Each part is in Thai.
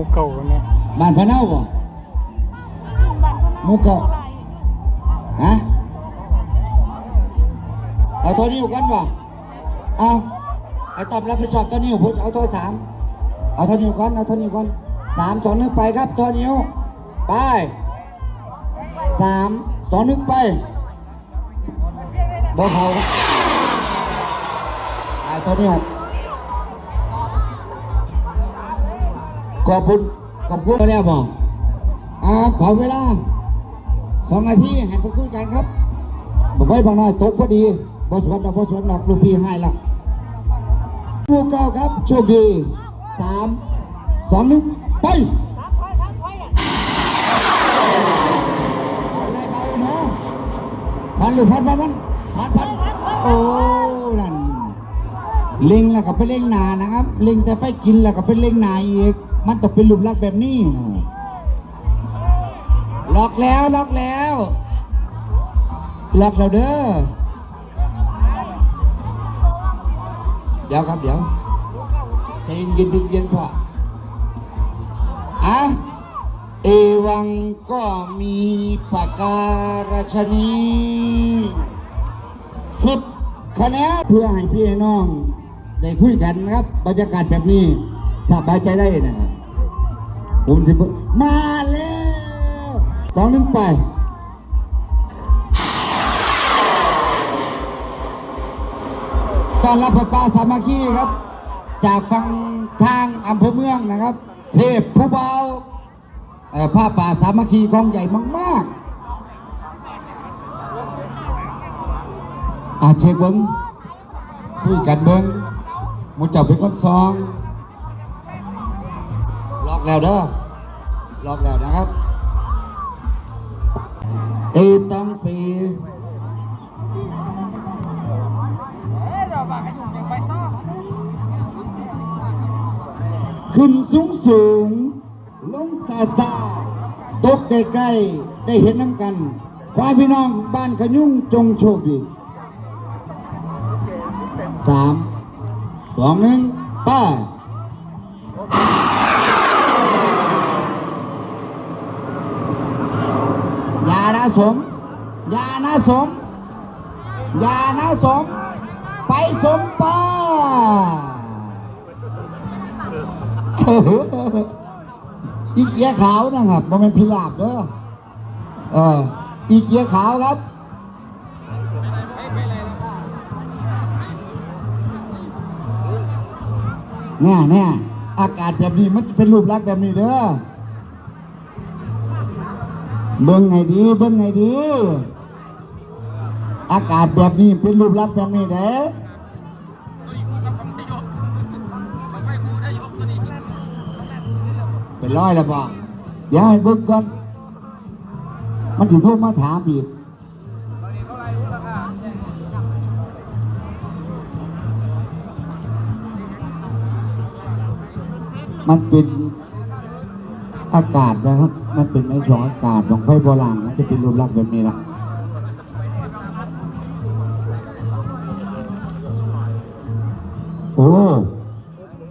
มูเก่ากันเนี่ยบ้านพะเนาบ่หมู่เก่าฮะเอาตัวนิ้วกันบ่เอาไอ้ตอบรับผิดชอบตัวนิ้วผมเอาตัวสามเอาตัวนิ้วก่อนเอาตัวนิ้วก่อนสามสองหนึ่งไปครับตัวนิ้วไปสามสองหนึ่งไปบ่เขาครับไอ้ตัวนิ้ว ขอบคุณขอบคุณแล้วบ่อ่าขอเวลาสองนาทีให้พูดคุยกันครับบอกไว้บางน้อยตกพอดีบอสวนดอกบอสวนดอกลูกพี่ให้ละลูกเก้าครับ โชคดีสามสองหนึ่งไปพันหรือพันพันพันพันพันโอ้ เล็งแล้วก็ไปเล็งหนานะครับ เล็งแต่ไปกินแล้วก็ไปเล็งหนาอีก มันต้องเป็นรูปลักษณ์แบบนี้ ล็อกแล้วล็อกแล้ว ล็อกแล้วเด้อ เดี๋ยวครับเดี๋ยวใจเย็นเย็นพออะเอวังก็มีปากการชนีสิบคะแนนเพื่อให้พี่น้อง ได้คุยกันนะครับ บรรยากาศแบบนี้สบายใจได้นะครับผมจะมาแล้วสองหนึ่งไปการรับประปาสามัคคีครับ จากฝั่งทางอำเภอเมืองนะครับ เทพผู้เบาผ้าป่าสามัคคีกองใหญ่มากๆอาเช็คเบิ้งคุยกันเบิ้ง มูเจับเป็นคนซองล็อกแล้วเด้อล็อกแล้วนะครับตีต้องสีขึ้นสูงสูง ลงตาตาตกใกล้ๆได้เห็นน้ำกันขอให้พี่น้องบ้านขยุ่งจงโชคดีสาม สองหนึ่งไป้าอย่านะสมอย่านะสมอย่านะสม ไปสมป้าอีกเกียขาวนะครับมันเป็นพิลาบเด้อเอออีเกียขาวครับ แน่แน่อากาศแบบนี้มันจะเป็นรูปลักษณ์แบบนี้เด้อเบิ้งไงดี เบิ้งไงดี อากาศแบบนี้เป็นรูปลักษณ์แบบนี้เด้อเป็นร้อยแล้วบ่เดี๋ยวให้เบิ้งก่อนมันถึงโทรมาถามอีก มันเป็นอากาศนะครับ มันเป็นในสองอากาศของไฟโบราณมันจะเป็นรูปลักษณ์แบบนี้ละโอ้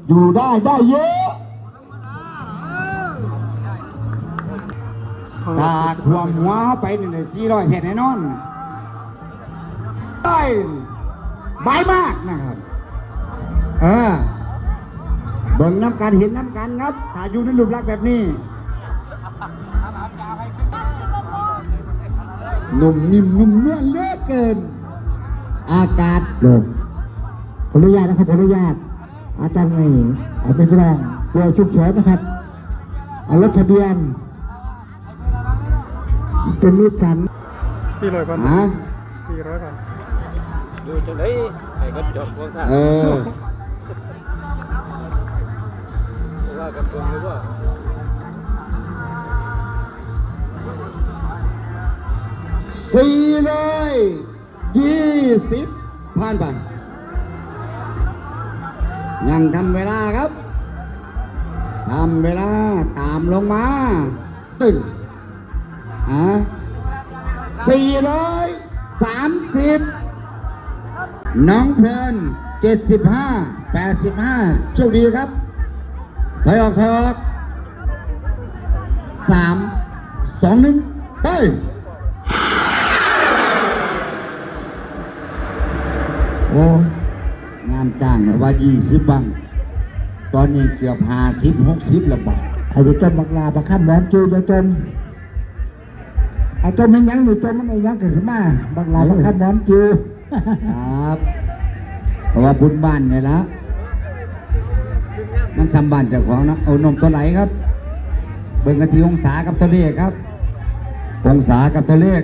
อยู่ได้ได้เยอะสองตาสี่สิบท่วมหัวไปหนึ่งสี่ร้อยเห็นแน่นอนได้ใบมากนะครับ เออ เบิ่งน้ำกันเห็นน้ำกันครับถ้าอยู่ในรูปลักษณ์แบบนี้หนุ่มนิ่มนุ่มนวลเหลือเกิน อากาศลมขออนุญาตนะครับขออนุญาต อาจารย์ไม่เอาเป็นแรงตัวฉุกเฉินนะครับเอารถทะเบียนเป็นนิสสันสี่ร้อยบาทฮะสี่ร้อยบาทดูจังไดให้ก็จบพวกท่านเออว่า กันตรงเลยว่าสี่ร้อยยี่สิบผ่านไปยังทำเวลาครับทำเวลาตามลงมา ตึ้งอะสี่ร้อยสามสิบน้องเพลินเจ็ดสิบห้าแปดสิบห้าโชคดีครับ ถอยออกถอยออกสามสองหนึ่งไปโอ้งานจ้างเนี่ยว่ายี่สิบบัง ตอนนี้เกือบห้าสิบหกสิบแล้วบังไอ้จมบักลาบักข้ามหมอนจูจะจมไอ้จมมันยังอยู่จมมันไม่ยังเกิดขึ้นมาบักลาบักข้ามหมอนจูครับเพราะว่าบุญบ้านเนี่ยละ มันสำบ้านเจ้าของนะเอานมตัวไหลครับ เบิ่งกันที่องศากับตัวเลขครับ องศากับตัวเลข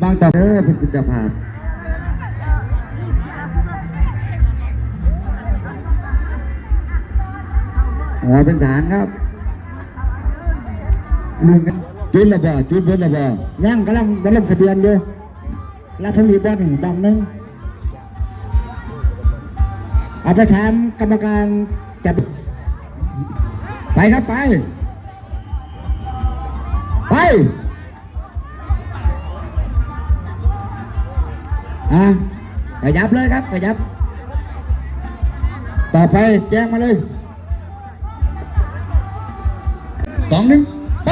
บางต่อเออเป็นกิจภาพหัวเป็นฐานครับลุงจุดระเบิดจุดเบิดระเบิดยังกำลังกำลังทะเบียนอยู่รัฐมีบอลหนึ่งดำหนึ่งอาไปถามกรรมการ จับไปครับไป ไปอะขยับเลยครับขยับ ต่อไปแจ้งมาเลยสองหนึ่งไป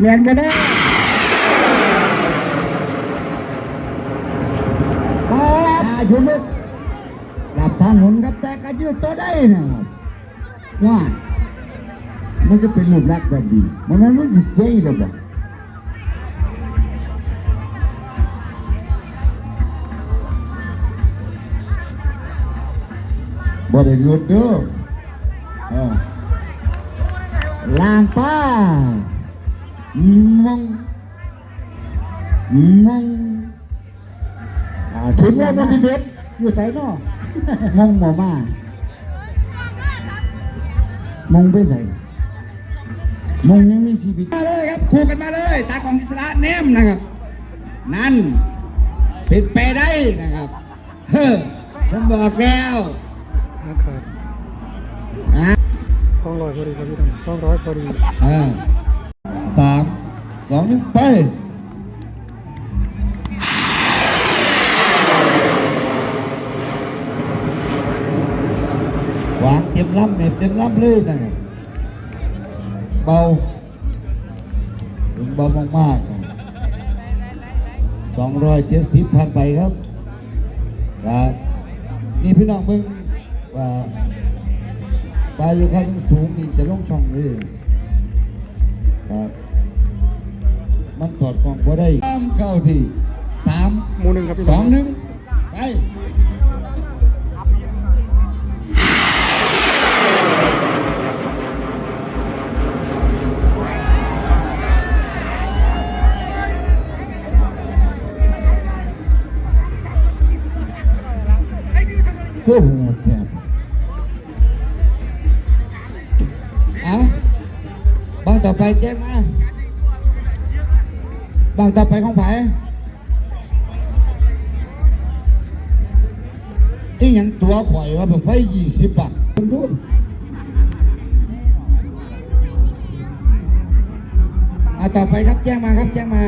เมียนไปได้ครับ อายุลึกหลับทา งหนุนครับแต่ก็ยืดตัวได้นะครับว่ามันจะเป็นรูปลักษณ์แบบนี้มันไม่รู้สึกเสียหรอกบ่บ่ได้หยุดเด้อเออลางป้ามองมองอ่าถึงแล้วมันสิเบ็ดอยู่ใส่นอ มองบ่มามองไปใส่มองยังมีชีวิตมาเลยครับคู่กันมาเลย ตาของอิสระแนมนะครับ นั่นเป็นไปได้นะครับเฮ้อผมบอกแล้วนะครับอะสองร้อยพอดีครับพี่น้องสองร้อยพอดีอ่าสามสองหนึ่งไป เต็มลำเนี่ยเต็มลำเลยนะครับเบาถึงเบามากๆสองร้อยเจ็ดสิบพันไปครับครับนี่พี่น้องมึงว่าปลาอยู่ข้างสูงนี่จะลงช่องเลยครับมันถอดกล่องพอได้สามเข้าที่สามหมูหนึ่งครับพี่สน้อองงหนึ่งไป ก็โหดแทบเอาบางต่อไปแจ้งมาบางต่อไปของไผ่อีหยังตัวข่อยว่าแบบไฟยี่สิบบาทคุณดูเอาต่อไปครับแจ้งมาครับแจ้งมา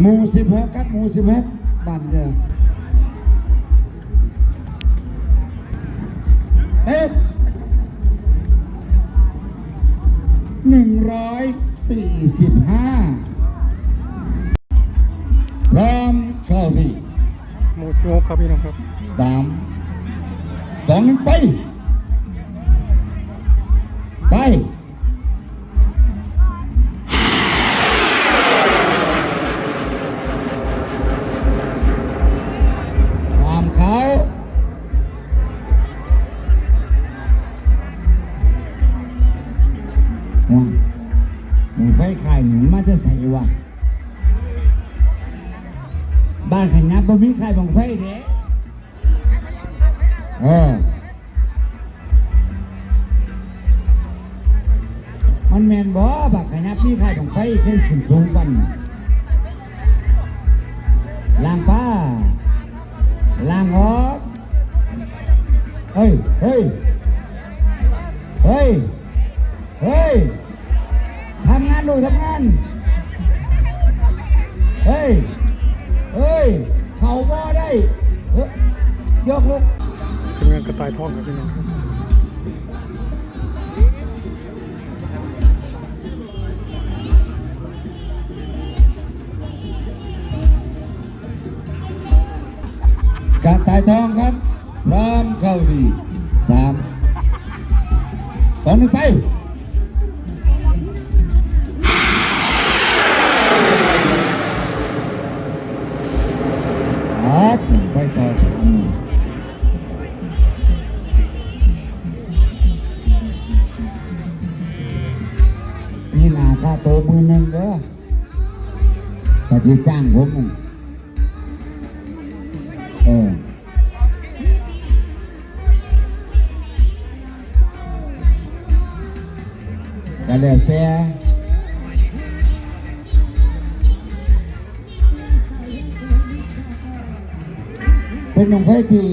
หมู่สิบหกครับหมู่สิบหกบ้านเดียว เอ๊ะหนึ่งร้อยสี่สิบห้าพร้อมเข้าที่หมูสิบหกครับพี่น้องครับสามสองหนึ่งไปไป บบ่มีใครบังไฟเด้เออมันแมนบ่บักขยับมีใครบังไฟขึ้นขึ้นสูงกันล่างป้าล่างออกเฮ้ยเฮ้ยเฮ้ยเฮ้ยทำงานดูกทำงานายท่องครับพี่น้องการตายทองครับพร้อมเข้าดีสามสองหนึ่งไปออกไปต่อ ค่าโตวมือหนึ่งเด้อแต่ที่จ้างผมเออก็แล้วแต่เป็นหนุ่มไฟที่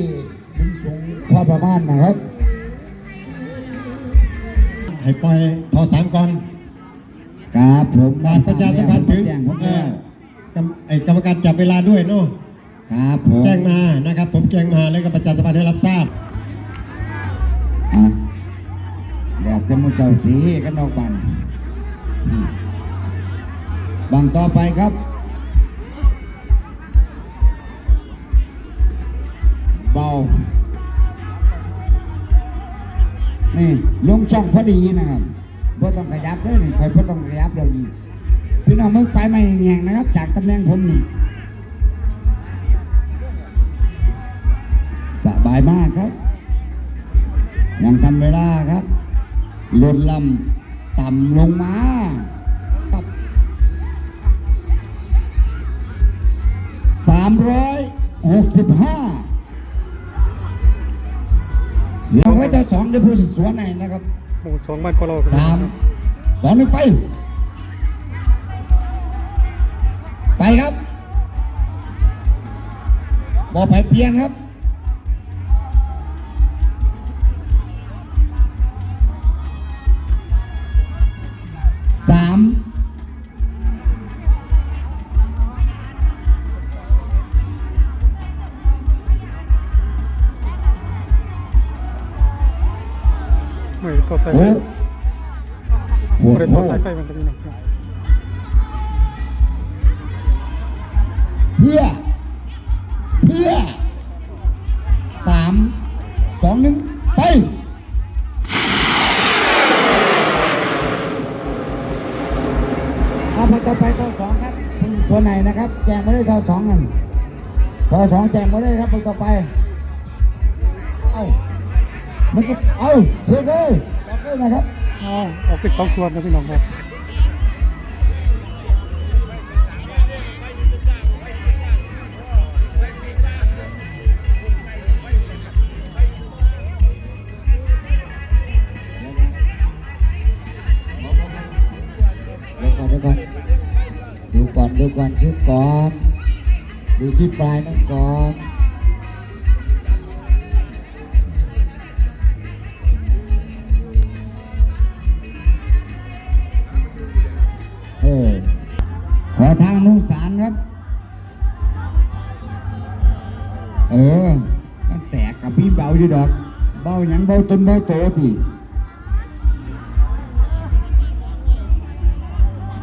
ถึงสูงพอประมาณนะครับ ให้ปล่อยทอสามก่อน ครับผมการประชาสัมพันธ์ถึงแจ้งผมเอ่แล้อวกรรมไอ้กรรมการจับเวลาด้วยเนาะครับผมแจ้งมานะครับ ผมแจ้งมาแล้วก็ประชาสัมพันธ์ให้รับทราบอะอยากจะมุเจ้าสีกันออกบันอืมบังต่อไปครับเบานี่ลงช่องพอดีนะครับ พ่ต้องขยับเลยนี่คอยพ่ต้องขยับเดี๋ยวนี้พี่น้องมึงไปไม่แงงนะครับ จากตำแหน่งผมนี่สบายมากครับ ยังทำเวลาครับลดลำต่ำลงมาตับสามร้อยหกสิบห้าเราไว้เจะสองเดี๋ยวผู้สิสวนไหนนะครับ หมู่สองบ้านกอเราครับสามสองหนึ่งไป ไปครับบอไปเพียงครับ ต่อสายโอ้ไฟโหไม่ได้ต่อสายไฟมันจะมีหนักครับเพื่อเพื่อสามสองหนึ่งไปเอาไปต่อไปต่อสองครับคุณส่วนไหนนะครับ แจงไม่ได้ต่อสองนั่นต่อสองแจงไม่ได้ครับไปต่อไป เอามันก็เอาเช็คเลย ต่อเลยนะครับอ๋อออกติดสองส่วนนะพี่น้องครับเดี๋ยวก่อนเดี๋ยวก่อนดูก่อนดูก่อนชุดก่อนดูที่ปลายนั่นก่อน งเบาตนเบาโตที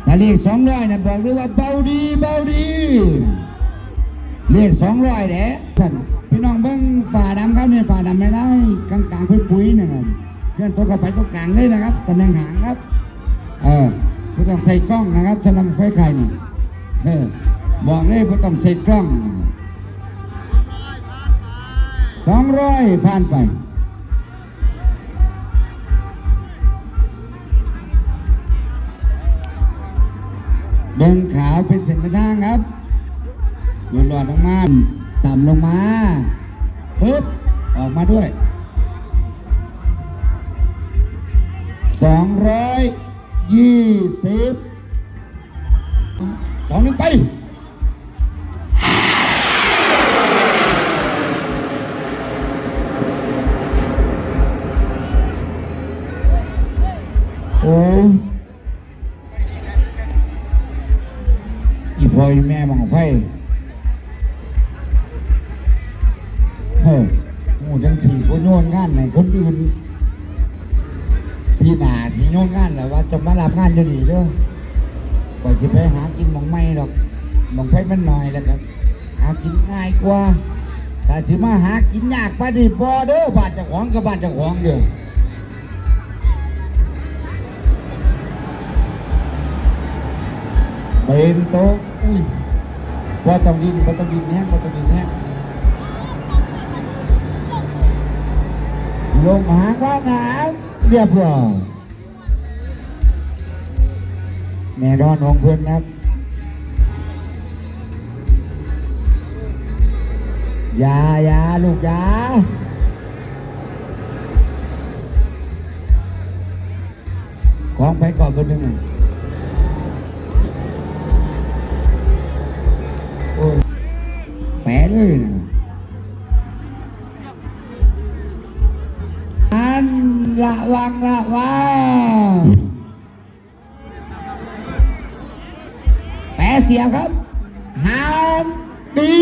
ถ้าเลขสองร้อยนะบอกเลยว่าเบาดีเบาดีเลขสองร้อยแหละท่านพี่น้องเบิ้งฝ่าดำครับเนี่ยฝ่าดำไม่ได้กลางกลางๆปุ๋ยๆนะครับเคลื่อนตัวเข้าไปตรงกลางเลยนะครับตำแหน่งหางครับ เออไม่ต้องใส่กล้องนะครับสำหรับไฟไข่นี่เออบอกเลยไม่ต้องใส่กล้องสองร้อยผ่านไป เดินขาวเป็นเส้นทางครับหลุดหลอดลงมาต่ำลงมาปึ๊บออกมาด้วยสองร้อยยี่สิบสองหนึ่งไป อีพ่ออีแม่มองไฟเฮ้ยหมูจังสี่คนโยนงานไหนคนอื่นพี่หนาที่โยนงานแหละว่าจะมารับงานจะดีเด้อก่อนจะไปหากินหมองไม่หรอกหมองไฟมันหน่อยแล้วครับหากินง่ายกว่าถ้าสิมาหากินยากไปานนี้บ่เด้อบานเจ้าของกับบานเจ้าของเด้อ เป็นโต๊ะอุ้ยบ่ต้องดินบ่ต้องดินแห้งบ่ต้องดินแห้งลงหาความหนาวเรียบร้อยแน่นอนของเพื่อนครับ ยายาลูกยาของไปก่อนคนหนึ่ง เลยนะอันละวังละวังแปะเสียครับหันดี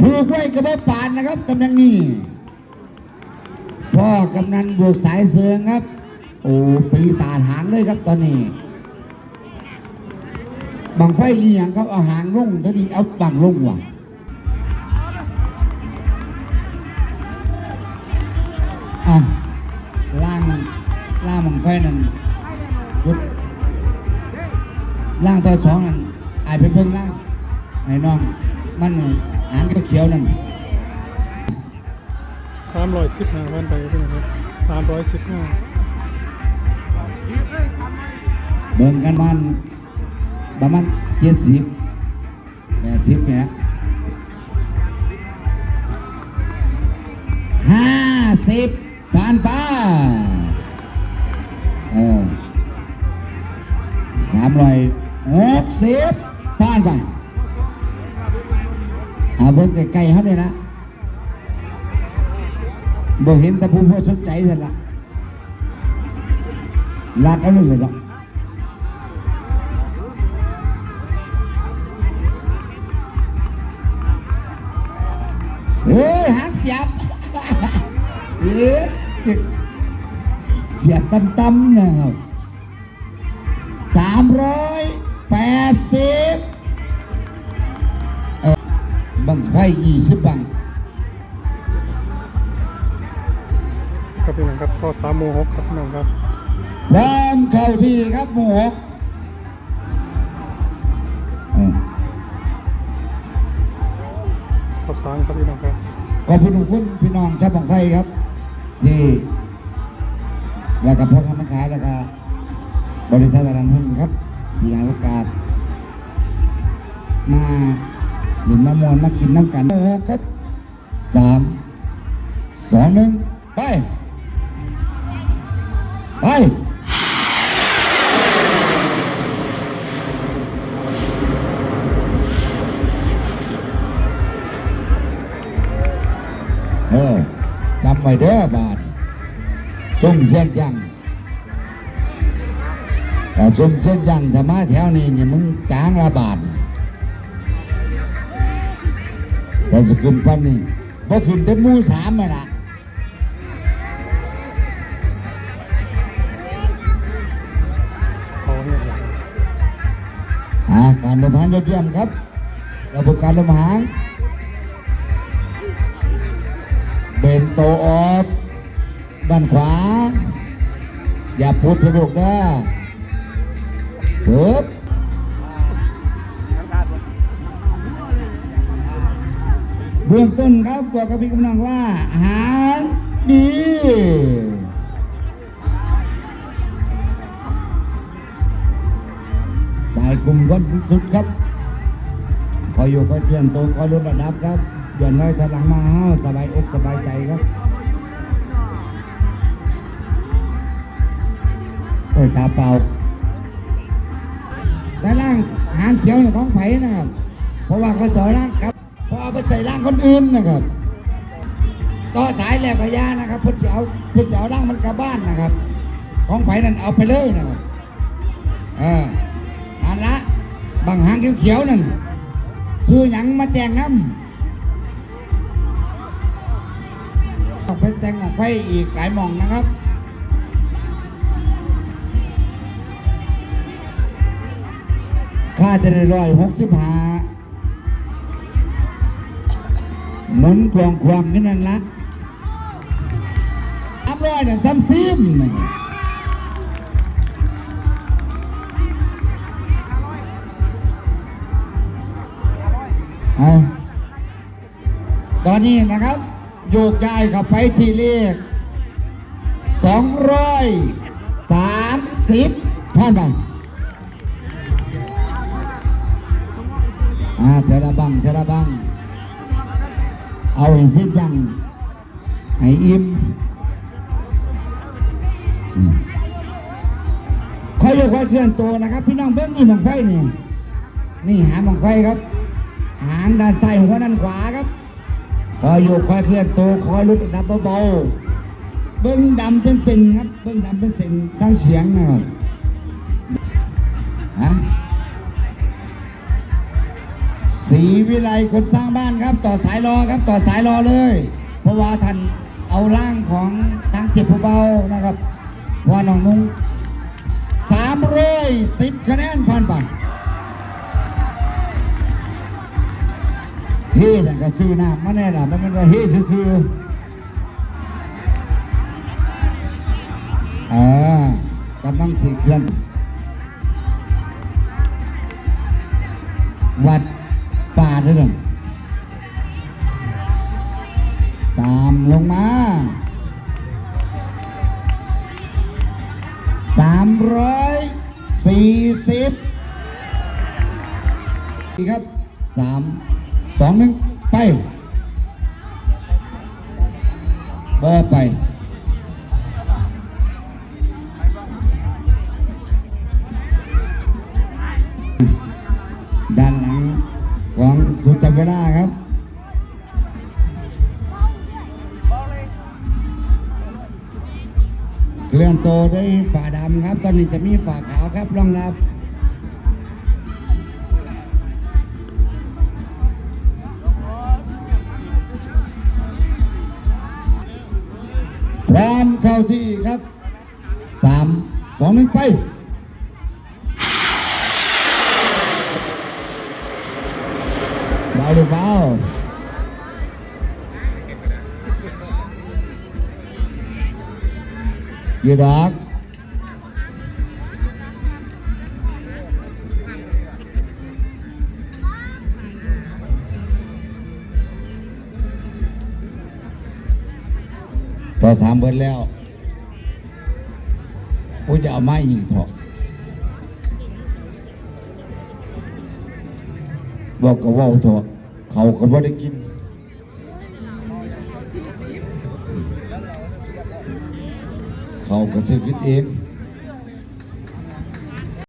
ถูกไว้กระบอกปานนะครับกำนันนี่พ่อกำนันบวกสายเสืองครับ โอ้ปีศาจหางเลยครับตอนนี้ บังไฟอีหยังเขาเอาหางลงเท่านี้เอาบังลงว่ะอะล่างนั่นล่างบังไฟนั่นยุดล่างตัวสองนั่นอายเป็นเพิ่งล่างไอ้น้องมันหางเขียวๆนั่นสามร้อยสิบห้าวันไปพี่น้องครับสามร้อยสิบห้าเบิ่งกันมัน ประมาณเจ็ดสิบแปดสิบเนี่ยห้าสิบผ่านไปเออสามร้อยหกสิบผ่านไปเอาเบิ่งใกลๆเขาเลยนะบ่เห็นแต่ผู้ผู้สนใจเสร็จละลาดเอาเลยหรอก ยหางเสียบเอ๊ะจึกเสียบตั้มๆนะครับสามร้อยแปดสิบเออบังไฟยี่สิบบังครับพี่น้องครับต่อสามโมงหกครับพี่น้องครับพร้อมเข้าที่ครับหมูหกเออต่อสามครับพี่น้องครับ ขอบคุณทุกคุณพี่น้องชาวบังไฟครับ ที่แล้วก็พลทำขายแล้วก็บริษัทรันหุ้นครับที่ให้โอกาสมาหรือมามวนมากินน้ำกันโอ้โครับสามสองหนึ่งไป ไป ไว้เด้อบาทซุ่มเส้นยังแต่ซุ่มเส้นยังถ้ามาแถวนี้เนี่ยมึงจ้างละบาทแต่จะขึ้นปั้นนี่พอขึ้นได้มูสามเลยละการเดินทางยอดเยี่ยมครับ ระบบการลมหาง เบนโตออฟด้านขวา อย่าพูดสนุกนะเสิร์ฟเบื้องต้นครับบอกกับพี่กำลังว่าอาหารดีสายกลุ่มก้นสุดๆครับคอยอยู่คอยเชื่อนตัวคอยลดระดับครับ อย่างน้อยถอยหลังมาเฮาสบายอกสบายใจครับโอ้ยตาเปล่าแต่ล่างหางเขียวของไผ่นะครับ เพราะว่าเขาสอยล่างครับเพอเอาไปใส่ล่างคนอื่นนะครับ ต่อสายแหลกพยานะครับพุทธเอาพุทธเอาล่างมันกลับบ้านนะครับ ของไผ่นั่นเอาไปเลยนะครับเออนั่นละบางหางเขียวๆนั่นซื้อหยังมาแจงน้ำ ออกไปแต่งออกไปอีกหลายหมองนะครับค่าจะได้ร้อยหกสิบห้าหมุนควงควงๆกันนั่นละอัพร้อยเนี่ยซ้ำซิมเอาตอนนี้นะครับ โยกย้ายเข้าไปที่เลขสองร้อยสามสิบท่านไปอ่าเทระบังเทระบัง เอาให้สิ้นจังให้อิ่มอืมคอยโยกคอยเคลื่อนตัวนะครับ พี่น้องเบิ้งนี่บังไฟนี่นี่หาบังไฟครับ หางด้านซ้ายหัวด้านขวาครับ คอยโยกคอยเคลื่อนตัวคอยลุกดับเบาๆเบิ้งดำเป็นเส้นครับเบิ้งดำเป็นเส้นทั้งเสียงนะครับฮะสีวิไลคนสร้างบ้านครับ ต่อสายรอครับ ต่อสายรอเลย เพราะว่าท่านเอาร่างของทางเจ็บผู้เบานะครับพราะว่าน้องนุ้งสามร้อยสิบคะแนนผ่านไป เฮ้แต่ก็ซื้อน้ำมาแน่ล่ะมันเป็นว่าเฮ้ซื้ออ่ากำลังสิเคลื่อนวัดป่าเรื่งตามลงมาสามร้อยสี่สิบดีครับสาม สองหนึ่งไปบอไปด้านหลังของสุดจับเวลาครับเคลื่อนตัวด้วยฝาดำครับ ตอนนี้จะมีฝาขาวครับรองรับ เบาหรือเบาอยู่ดอกต่อสามเบิดแล้วกูจะเอาไม้ยิงเถอะบอกก็เว่าเถอะ เขาก็บ่ได้กินเขาก็ซื้อกินเอง